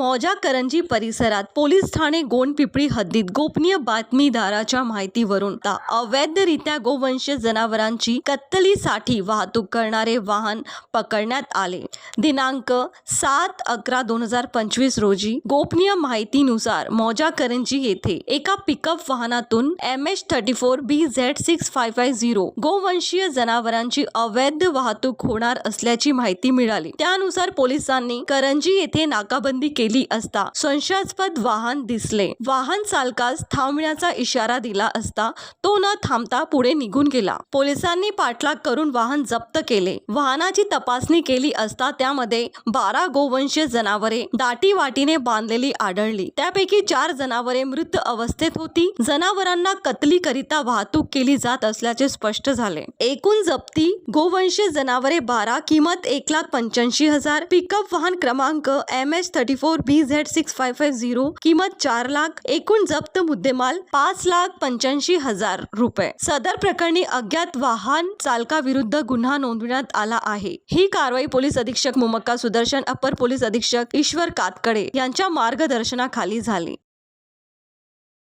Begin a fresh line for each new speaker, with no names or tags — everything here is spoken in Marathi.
मौजा करंजी परिसरात पोलीस ठाणे गोंडपिपळी हद्दीत गोपनीय बातमीदाराच्या माहितीवरून अवैधरित्या गोवंश जनावरांची कत्तलीसाठी वाहतूक करणारे वाहन पकडण्यात आले. दिनांक सात अकरा दोन हजार पंचवीस रोजी गोपनीय माहितीनुसार मौजा करंजी येथे एका पिकअप वाहनातून M H thirty four B Z six five five zero गोवंशीय जनावरांची अवैध वाहतूक होणार असल्याची माहिती मिळाली. त्यानुसार पोलिसांनी करंजी येथे नाकाबंदी केली. असता. संशयास्पद वाहन दिसले. वाहन चालकास थांबण्याचा इशारा दिला असता तो न थांबता पुढे निघून गेला. पोलिसांनी पाठलाग करून वाहन जप्त केले. वाहनाची तपासणी केली असता त्यामध्ये बारा गोवंशीय जनावरे दाटी वाटीने बांधलेली आढळली. त्यापैकी चार जनावरे मृत अवस्थेत होती. जनावरांना कतलीकरिता वाहतूक केली जात असल्याचे स्पष्ट झाले. एकूण जप्ती गोवंशीय जनावरे बारा किंमत एक लाख पंच्याऐंशी हजार. पिकअप वाहन क्रमांक M H thirty four B Z six five five zero किंमत चार लाख एकूण जप्त मुद्देमाल पाच लाख पंच्याऐंशी हजार रुपये. सदर प्रकरणी अज्ञात वाहन चालकाविरुद्ध गुन्हा नोंदविण्यात आला आहे. ही कारवाई पोलीस अधीक्षक मुमक्का सुदर्शन अप्पर पोलीस अधीक्षक ईश्वर कातकडे यांच्या मार्गदर्शनाखाली झाली.